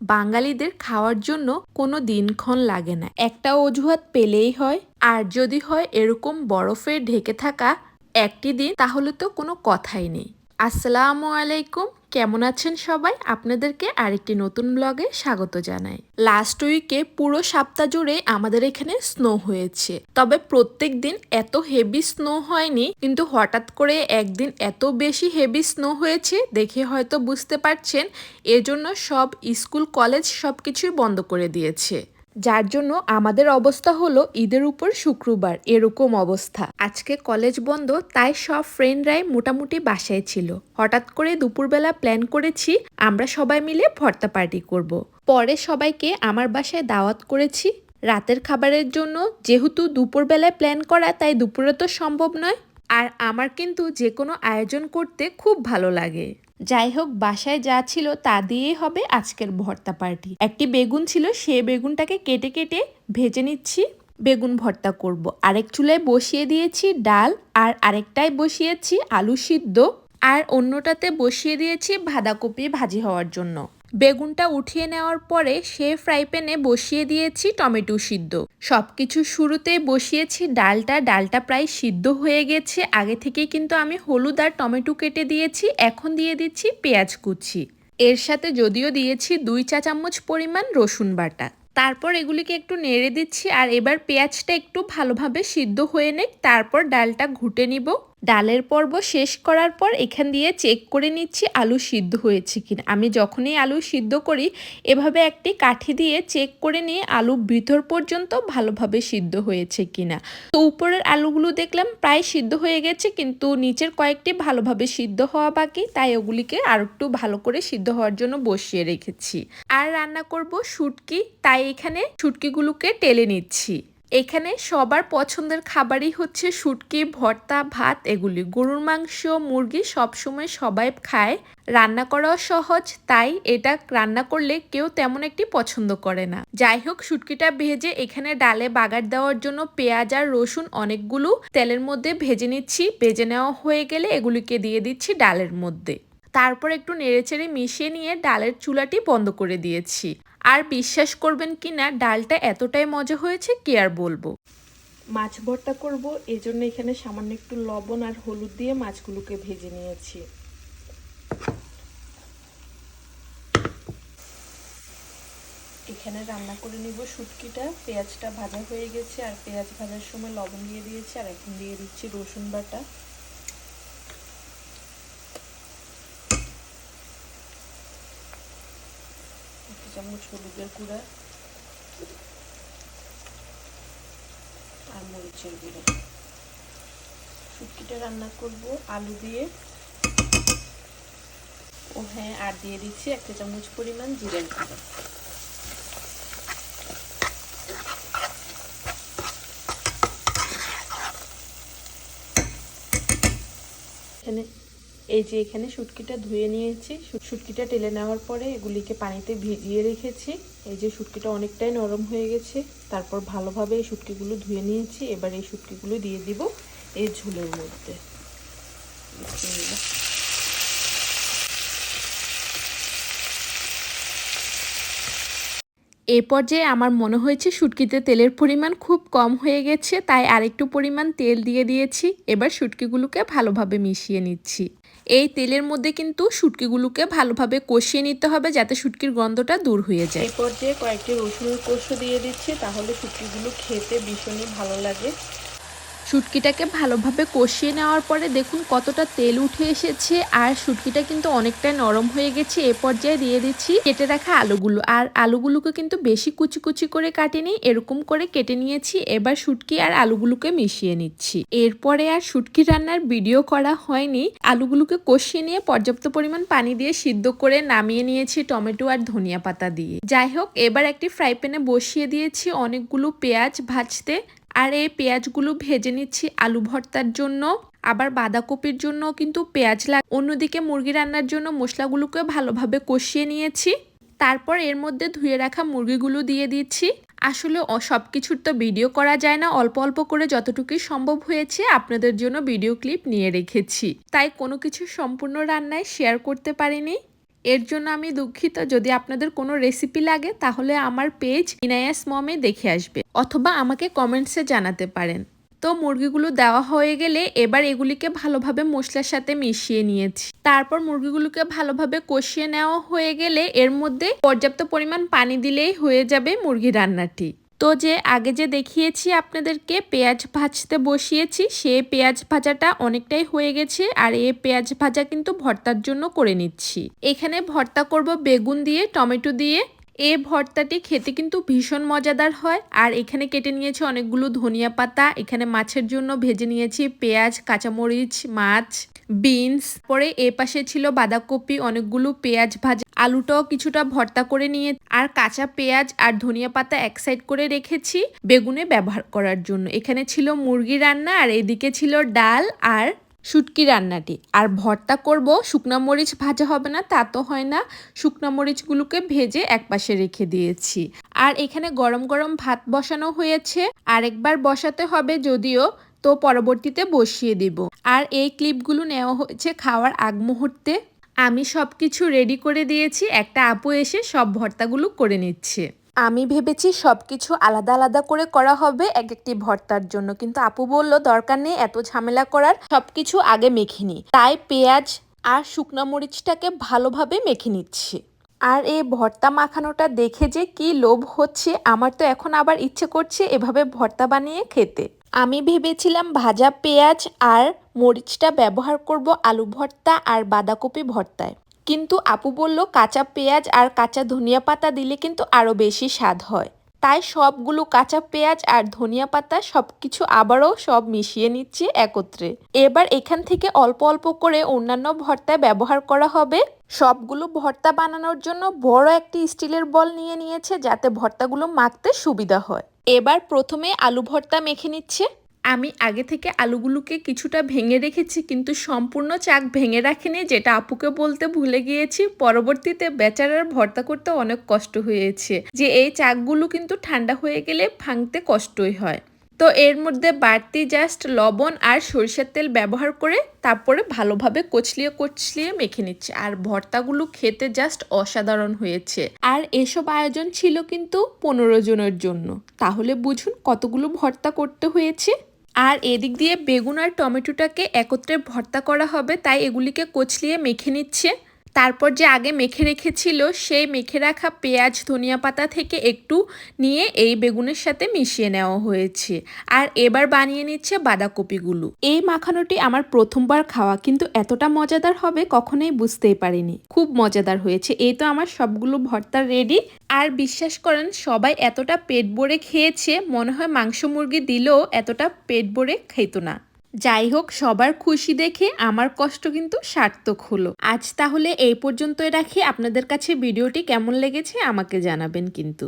বাঙালিদের খাওয়ার জন্য কোনো দিনক্ষণ লাগে না। একটা অজুহাত পেলেই হয়। আর যদি হয় এরকম বরফে ঢেকে থাকা একটি দিন, তাহলে তো কোনো কথাই নেই। আসসালামু আলাইকুম। কেমন আছেন সবাই? আপনাদেরকে আরেকটি নতুন ব্লগে স্বাগত জানাই। লাস্ট উইকে পুরো সপ্তাহ জুড়ে আমাদের এখানে স্নো হয়েছে। তবে প্রত্যেক দিন এত হেভি স্নো হয়নি, কিন্তু হঠাৎ করে একদিন এত বেশি হেভি স্নো হয়েছে দেখে হয়তো বুঝতে পারছেন, এজন্য সব স্কুল, কলেজ সব কিছুই বন্ধ করে দিয়েছে। যার জন্য আমাদের অবস্থা হলো ঈদের উপর শুক্রবার, এরকম অবস্থা। আজকে কলেজ বন্ধ, তাই সব ফ্রেন্ডরাই মোটামুটি বাসায় ছিল। হঠাৎ করে দুপুরবেলা প্ল্যান করেছি, আমরা সবাই মিলে ভর্তা পার্টি করব। পরে সবাইকে আমার বাসায় দাওয়াত করেছি। রাতের খাবারের জন্য যেহেতু দুপুরবেলায় প্ল্যান করা, তাই দুপুরে তো সম্ভব নয়। আর আমার কিন্তু যে কোনো আয়োজন করতে খুব ভালো লাগে। যাই হোক বাসায় যা ছিল তা দিয়েই হবে আজকের ভর্তা পার্টি একটি বেগুন ছিল, সে বেগুনটাকে কেটে কেটে ভেজে নিচ্ছি, বেগুন ভর্তা করব। আরেক চুলায় বসিয়ে দিয়েছি ডাল, আর আরেকটায় বসিয়েছি আলু সিদ্ধ, আর অন্যটাতে বসিয়ে দিয়েছি বাঁধাকপি ভাজি হওয়ার জন্য বেগুনটা উঠিয়ে নেওয়ার পরে সে ফ্রাই প্যানে বসিয়ে দিয়েছি টমেটো সিদ্ধ। সব কিছু শুরুতে বসিয়েছি, ডালটা ডালটা প্রায় সিদ্ধ হয়ে গেছে। আগে থেকেই কিন্তু আমি হলুদ আর টমেটো কেটে দিয়েছি, এখন দিয়ে দিচ্ছি পেঁয়াজ কুচি। এর সাথে যদিও দিয়েছি দুই চা চামচ পরিমাণ রসুন বাটা। তারপর এগুলিকে একটু নেড়ে দিচ্ছি আর এবার পেঁয়াজটা একটু ভালোভাবে সিদ্ধ হয়ে নেক, তারপর ডালটা ঘুটে নিব। ডালের পর্ব শেষ করার পর এখান দিয়ে চেক করে নিচ্ছি আলু সিদ্ধ হয়েছে কিনা। আমি যখনই আলু সিদ্ধ করি, এভাবে একটি কাঠি দিয়ে চেক করে নিয়ে আলু ভিতর পর্যন্ত ভালোভাবে সিদ্ধ হয়েছে কিনা। তো উপরের আলুগুলো দেখলাম প্রায় সিদ্ধ হয়ে গেছে, কিন্তু নিচের কয়েকটি ভালোভাবে সিদ্ধ হওয়া বাকি, তাই ওগুলিকে আর একটু ভালো করে সিদ্ধ হওয়ার জন্য বসিয়ে রেখেছি। আর রান্না করব শুটকি, তাই এখানে শুটকিগুলোকে টেলে নিচ্ছি। এখানে সবার পছন্দের খাবারই হচ্ছে শুটকি, ভর্তা, ভাত এগুলি। গরুর মাংস, মুরগি সবসময় সবাই খায়। রান্না করাও সহজ, তাই এটা রান্না করলে কেউ তেমন একটি পছন্দ করে না। যাই হোক, শুটকিটা ভেজে এখানে ডালে বাগার দেওয়ার জন্য পেঁয়াজ আর রসুন অনেকগুলো তেলের মধ্যে ভেজে নিচ্ছি। ভেজে নেওয়া হয়ে গেলে এগুলিকে দিয়ে দিচ্ছি ডালের মধ্যে। তারপর একটু নেড়েচেড়ে মিশিয়ে নিয়ে ডালের চুলাটি বন্ধ করে দিয়েছি। আর বিশ্বাস করবেন কি না, ডালটা এতটাই মজা হয়েছে কি আর বলব? মাছ ভর্তা করব, এজন্য এখানে সামান্য একটু লবণ আর হলুদ দিয়ে মাছগুলোকে ভেজে নিয়েছি। এখানে রান্না করে নিব শুটকিটা, পেঁয়াজটা ভাজা হয়ে গেছে, আর পেঁয়াজ ভাজার সময় লবণ দিয়ে দিয়েছি, আর এখন দিয়ে দিচ্ছি রসুন বাটা। চামচ হলুদের গুঁড়া আর মরিচের গুঁড়ো। শুটকিটা রান্না করব আলু দিয়ে। ও হ্যাঁ আর দিয়ে দিচ্ছি একটা চামচ পরিমাণ জিরের গুঁড়ো। এখানে এই যে এখানে শুটকিটা ধুয়ে নিয়েছি। শুটকিটা টেলে নেওয়ার পরে এগুলিকে পানিতে ভিজিয়ে রেখেছি। এই যে শুটকিটা অনেকটাই নরম হয়ে গেছে। তারপর ভালোভাবে এই শুটকিগুলো ধুয়ে নিয়েছি। এবার এই শুটকিগুলো দিয়ে দিব এই ঝোলের মধ্যে। এ পর্যায়ে আমার মনে হয়েছে শুটকিতে তেলের পরিমাণ খুব কম হয়ে গেছে, তাই আরেকটু পরিমাণ তেল দিয়ে দিয়েছি। এবার শুটকিগুলোকে ভালোভাবে মিশিয়ে নিচ্ছি। এই তেলের মধ্যে কিন্তু শুটকিগুলোকে ভালোভাবে কষিয়ে নিতে হবে যাতে শুটকির গন্ধটা দূর হয়ে যায়। এ পর্যায়ে কয়েকটি রসুনের কষ দিয়ে দিচ্ছি, তাহলে শুটকিগুলো খেতে ভীষণই ভালো লাগে। শুটকিটাকে ভালোভাবে কষিয়ে নেওয়ার পরে দেখুন কতটা তেল উঠে এসেছে, আর শুটকিটা কিন্তু অনেকটাই নরম হয়ে গেছে। এ পর্যায়ে দিয়ে দিচ্ছি কেটে রাখা আলুগুলো। আর আলুগুলোকে কিন্তু বেশি কুচি কুচি করে কাটিনি, এরকম করে কেটে নিয়েছি। এবার শুটকি আর আলুগুলোকে মিশিয়ে নিচ্ছি। এরপরে আর শুটকি রান্নার ভিডিও করা হয়নি। আলুগুলোকে কষিয়ে নিয়ে পর্যাপ্ত পরিমাণ পানি দিয়ে সিদ্ধ করে নামিয়ে নিয়েছি টমেটো আর ধনিয়া পাতা দিয়ে। যাই হোক, এবার একটি ফ্রাই প্যানে বসিয়ে দিয়েছি অনেকগুলো পেঁয়াজ ভাজতে। আর এই পেঁয়াজগুলো ভেজে নিচ্ছি আলু ভর্তার জন্য। আবার বাঁধাকপির জন্য কিন্তু পেঁয়াজ লাগ অন্যদিকে মুরগি রান্নার জন্য মশলাগুলোকে ভালোভাবে কষিয়ে নিয়েছি। তারপর এর মধ্যে ধুয়ে রাখা মুরগিগুলো দিয়ে দিচ্ছি। আসলে সব কিছুর তো ভিডিও করা যায় না, অল্প অল্প করে যতটুকুই সম্ভব হয়েছে আপনাদের জন্য ভিডিও ক্লিপ নিয়ে রেখেছি। তাই কোনো কিছু সম্পূর্ণ রান্নায় শেয়ার করতে পারিনি। এর জন্য আমি দুঃখিত। যদি আপনাদের কোনো রেসিপি লাগে, তাহলে আমার পেজ ইনায়াস মমে দেখে আসবে অথবা আমাকে কমেন্টসে জানাতে পারেন। তো মুরগিগুলো দেওয়া হয়ে গেলে এবার এগুলিকে ভালোভাবে মশলার সাথে মিশিয়ে নিয়েছি। তারপর মুরগিগুলোকে ভালোভাবে কষিয়ে নেওয়া হয়ে গেলে এর মধ্যে পর্যাপ্ত পরিমাণ পানি দিলেই হয়ে যাবে মুরগি রান্নাটি। তো যে আগে যে দেখিয়েছি আপনাদেরকে, পেঁয়াজ ভাজতে বসিয়েছি, সে পেঁয়াজ ভাজাটা অনেকটাই হয়ে গেছে আর এই পেঁয়াজ ভাজা কিন্তু ভর্তার জন্য করে নিচ্ছি। এখানে ভর্তা করব বেগুন দিয়ে, টমেটো দিয়ে। এ ভর্তাটি খেতে কিন্তু ভীষণ মজাদার হয় আর এখানে কেটে নিয়েছি অনেকগুলো ধনিয়া পাতা, এখানে মাছের জন্য ভেজে নিয়েছি পেঁয়াজ, কাঁচামরিচ, মাছ। বিনস। পরে এ পাশে ছিল বাঁধাকপি, অনেকগুলো পেঁয়াজ ভাজা, আলুটাও কিছুটা ভর্তা করে নিয়ে আর কাঁচা পেঁয়াজ আর ধনিয়া পাতা এক সাইড করে রেখেছি বেগুনে ব্যবহার করার জন্য। এখানে ছিল মুরগি রান্না আর এদিকে ছিল ডাল আর শুটকি রান্নাটি। আর ভর্তা করব, শুকনা মরিচ ভাজা হবে না, তা তো হয় না। শুকনা মরিচগুলোকে ভেজে একপাশে রেখে দিয়েছি। আর এখানে গরম গরম ভাত বসানো হয়েছে। আরেকবার বসাতে হবে যদিও তো পরবর্তীতে বসিয়ে দিব। আর এই ক্লিপগুলো নেওয়া হয়েছে খাওয়ার আগ মুহূর্তে। আমি সব কিছু রেডি করে দিয়েছি, একটা আপু এসে সব ভর্তাগুলো করে নিচ্ছে। আমি ভেবেছি সব কিছু আলাদা আলাদা করে করা হবে এক একটি ভর্তার জন্য। কিন্তু আপু বলল, দরকার নেই, এত ঝামেলা করার সব কিছু আগে মেখে নিই তাই পেঁয়াজ আর শুকনো মরিচটাকে ভালোভাবে মেখে নিচ্ছি। আর এই ভর্তা মাখানোটা দেখে যে কি লোভ হচ্ছে, আমার তো এখন আবার ইচ্ছে করছে এভাবে ভর্তা বানিয়ে খেতে। আমি ভেবেছিলাম ভাজা পেঁয়াজ আর মরিচটা ব্যবহার করব আলু ভর্তা আর বাঁধাকপি ভর্তায়। কিন্তু আপু বলল, কাঁচা পেঁয়াজ আর কাঁচা ধনিয়া পাতা দিলে কিন্তু আরও বেশি স্বাদ হয়। তাই সবগুলো কাঁচা পেঁয়াজ আর ধনিয়া পাতা সব কিছু আবারও সব মিশিয়ে নিচ্ছি একত্রে। এবার এখান থেকে অল্প অল্প করে অন্যান্য ভর্তায় ব্যবহার করা হবে। সবগুলো ভর্তা বানানোর জন্য বড় একটি স্টিলের বল নিয়ে নিয়েছে যাতে ভর্তাগুলো মাখতে সুবিধা হয়। এবার প্রথমে আলু ভর্তা মেখে নিচ্ছে। আমি আগে থেকে আলুগুলোকে কিছুটা ভেঙে রেখেছি, কিন্তু সম্পূর্ণ চাক ভেঙে রাখেনি, যেটা আপুকে বলতে ভুলে গিয়েছি। পরবর্তীতে বেচারার ভর্তা করতে অনেক কষ্ট হয়েছে। যে এই চাকগুলো কিন্তু ঠান্ডা হয়ে গেলে ভাঙতে কষ্টই হয়। তো এর মধ্যে বাড়তি জাস্ট লবণ আর সরিষার তেল ব্যবহার করে তারপরে ভালোভাবে কচলিয়ে কচলিয়ে মেখে নিচ্ছে। আর ভর্তাগুলো খেতে জাস্ট অসাধারণ হয়েছে। আর এসব আয়োজন ছিল কিন্তু পনেরো জনের জন্য। তাহলে বুঝুন কতগুলো ভর্তা করতে হয়েছে। আর এদিক দিয়ে বেগুন আর টমেটোটাকে একত্রে ভর্তা করা হবে, তাই এগুলিকে কচলিয়ে মেখে নিচ্ছে। তারপর যে আগে মেখে রেখেছিল, সেই মেখে রাখা পেঁয়াজ, ধনিয়া পাতা থেকে একটু নিয়ে এই বেগুনের সাথে মিশিয়ে নেওয়া হয়েছে। আর এবার বানিয়ে নিচ্ছে বাঁধাকপিগুলো। এই মাখানোটি আমার প্রথমবার খাওয়া, কিন্তু এতটা মজাদার হবে কখনোই বুঝতেই পারিনি। খুব মজাদার হয়েছে। এই তো আমার সবগুলো ভর্তা রেডি আর বিশ্বাস করেন, সবাই এতটা পেট ভরে খেয়েছে, মনে হয় মাংস মুরগি দিলেও এতটা পেট ভরে খেত না। যাই হোক, সবার খুশি দেখে আমার কষ্ট কিন্তু সার্থক হলো। আজ তাহলে এই পর্যন্তই রাখি। আপনাদের কাছে ভিডিওটি কেমন লেগেছে আমাকে জানাবেন কিন্তু।